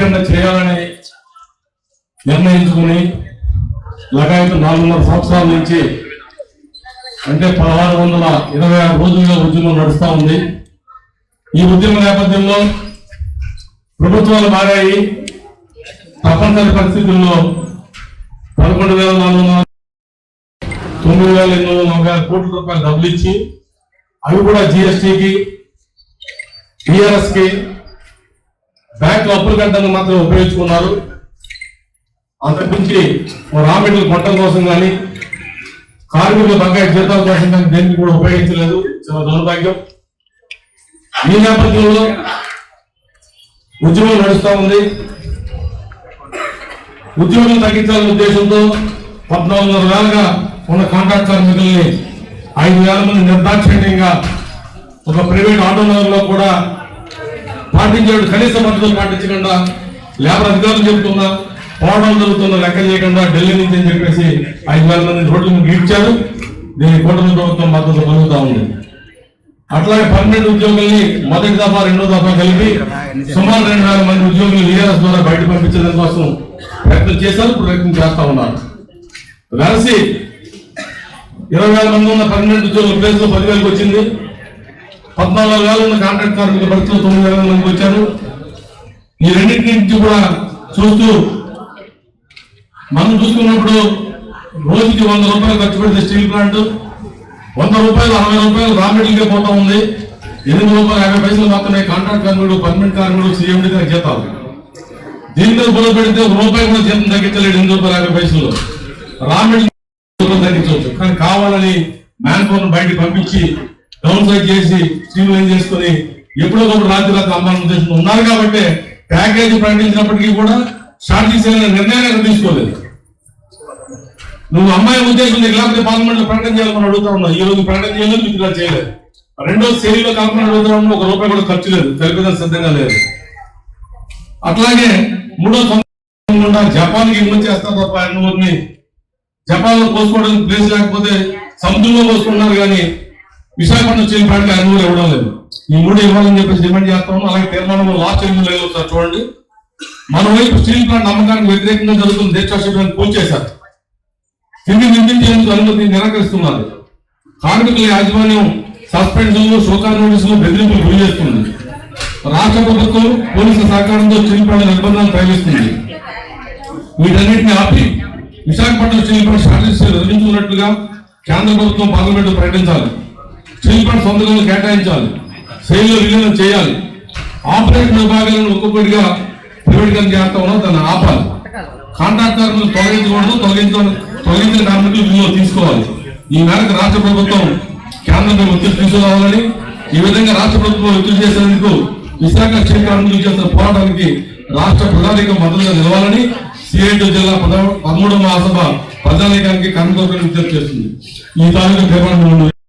ప్రైవేటీకరణ చేయాలని నిర్ణయించుకుని లగాయత నాలుగున్నర సంవత్సరాల నుంచి అంటే పదహారు వందల ఇరవై ఆరు రోజులుగా ఉద్యమం నడుస్తూ ఉంది. ఈ ఉద్యమ నేపథ్యంలో ప్రభుత్వాలు మారాయి. తప్పనిసరి పరిస్థితుల్లో పదకొండు వేల నాలుగు వందల తొమ్మిది వేల ఎనిమిది వందల నలభై ఆరు కోట్ల రూపాయలు డబ్బులు ఇచ్చి అవి కూడా జిఎస్టికి టిఆర్ఎస్కి బ్యాంకుల అప్పుల గంటను మాత్రం ఉపయోగించుకున్నారు. అంతకుమించి రా మెటీరియల్ కొట్టడం కోసం కానీ కార్మికుల బకాయి జీతాల కోసం కానీ దేనికి కూడా ఉపయోగించలేదు. చాలా దౌర్భాగ్యం. ఈ నేపథ్యంలో ఉద్యమం నడుస్తూ ఉంది. ఉద్యోగం తగ్గించాలనే ఉద్దేశంతో పద్నాలుగు వందల వేలుగా ఉన్న కాంట్రాక్ట్ కార్మికుల్ని ఐదు వేల మంది నిర్దాక్షిణ్యంగా ఒక ప్రైవేట్ ఆటో నగర్లో కూడా పాటించాడు కనీస పద్ధతులు పాటించకుండా లేబర్ అధికారులు చెబుతున్నా పోవడం జరుగుతున్న లెక్క చేయకుండా ఢిల్లీ నుంచి అని చెప్పేసి ఐదు వేల మంది రోడ్లు మీద ఇచ్చారు. దీనికి కూటమి ప్రభుత్వం మద్దతు పొందుతా ఉంది. అట్లాగే పన్నెండు ఉద్యోగుల్ని మొదటి దఫా రెండో దఫా కలిపి సుమారు రెండు వేల మంది ఉద్యోగులు లీఆర్ఎస్ ద్వారా బయట పంపించడం కోసం ప్రయత్నం చేశారు ప్రయత్నం చేస్తా ఉన్నారు. వెరసి ఇరవై వేల మంది ఉన్న పన్నెండు ఉద్యోగుల ప్లేస్లో పదివేలకు వచ్చింది. పద్నాలుగు వేల మంది కాంట్రాక్ట్ కార్మికుల భర్తలు తొమ్మిది వేల మందికి వచ్చారు. ఈ రెండింటి నుంచి కూడా చూస్తూ మనం చూసుకున్నప్పుడు రోజుకి వంద రూపాయలు ఖర్చు పెడితే స్టీల్ ప్లాంట్ వంద రూపాయలు అరవై రూపాయలు రా మెటీరియల్కే పోతా ఉంది. ఎనిమిది రూపాయలు యాభై పైసలు మాత్రమే కాంట్రాక్ట్ కార్మికుడు పర్మనెంట్ కార్మికుడు సీఎండి దగ్గర జీతాలు. దీని మీద బుర్ర పెడితే ఒక రూపాయి కూడా జీతం తగ్గించలేడు ఎనిమిది రూపాయలు యాభై పైసలు. రా మెటీరియల్ తగ్గించవచ్చు. కానీ కావాలని మ్యాన్ పవర్ బయటికి పంపించి డౌన్ సైడ్ చేసి స్ట్రీమ్లైన్ చేసుకుని ఎప్పుడో ఒకప్పుడు రాత్రి రాత్రి అమ్మాలని ఉద్దేశంలో ఉన్నారు కాబట్టి ప్యాకేజీ ప్రకటించినప్పటికీ కూడా షార్ట్ చేసే నిర్ణయాన్ని తీసుకోలేదు. నువ్వు అమ్మాయి ఉద్దేశం నీకు లేకపోతే పార్లమెంట్లో ప్రకటన చేయాలని అడుగుతా ఉన్నావు ఈ రోజు ప్రకటన చేయలేదు మీకు ఇలా చేయలేదు. రెండో శైలిలో కాకుండా అడుగుతా ఉన్నావు ఒక రూపాయి కూడా ఖర్చు లేదు. కలిపేదానికి సిద్ధంగా లేదు. అట్లాగే మూడో సంవత్సరం జపాన్కి ఇన్వెస్ట్ చేస్తారు తప్ప అన్నూరిని జపాన్లో కోసుకోవడానికి ప్లేస్ లేకపోతే సముద్రంలో కోసుకుంటున్నారు కానీ విశాఖపట్నం స్టీల్ ప్లాంట్ అన్నూరు ఇవ్వడం లేదు. ఈ మూడు ఇవ్వాలని చెప్పేసి డిమాండ్ చేస్తాము. అలాగే తీర్మానంలో లాస్ట్ ఎనిమిది లేదు ఒకసారి చూడండి. మన వైపు స్టీల్ ప్లాంట్ అమ్మకానికి వ్యతిరేకంగా జరుగుతున్న దేశాశిబిరాన్ని కూల్చేశారు తిండి నిర్మించేందుకు అనుమతి నిరాకరిస్తున్నారు. కార్మికుల యాజమాన్యం సస్పెన్షన్లు శోకా నోటీసులు బెదిరింపులు గురి చేస్తుంది. రాష్ట్ర ప్రభుత్వం పోలీసుల సహకారంతో స్టీల్ ప్లాంట్ నిర్బంధాలు ప్రయోగిస్తుంది వీటన్నిటిని ఆపి విశాఖపట్నం స్టీల్ ప్లాంట్ షార్టేజ్ నిర్మించుకున్నట్లుగా కేంద్ర ప్రభుత్వం పార్లమెంట్ ప్రకటించాలి. స్టీల్ ప్లాంట్ సొంతంగా కేటాయించాలి. శైలిలో విలీనం చేయాలి. ఆపరేషన్ విభాగాలను ఒక్కొక్కటిగా ప్రైవేటీకరణ చేస్తా ఉన్నాం దాన్ని ఆపాలి. కాంట్రాక్ట్ తొలగించకూడదు తొలగించ తొలగించిన కార్మికులు విలువ తీసుకోవాలి. ఈ మేరకు రాష్ట్ర ప్రభుత్వం కేంద్రంపై ఒత్తిడి తీసుకురావాలని ఈ విధంగా రాష్ట్ర ప్రభుత్వం ఒత్తిడి చేసేందుకు విశాఖ స్టీల్ కార్మికులు చేస్తున్న పోరాటానికి రాష్ట్ర ప్రధానిక మద్దతుగా నిలవాలని సిఐటి జిల్లా పద- పదమూడవ మహాసభ ప్రధానికానికి కార్మికులకు విజ్ఞప్తి చేస్తుంది. ఈ తాలూకా నిర్మాణం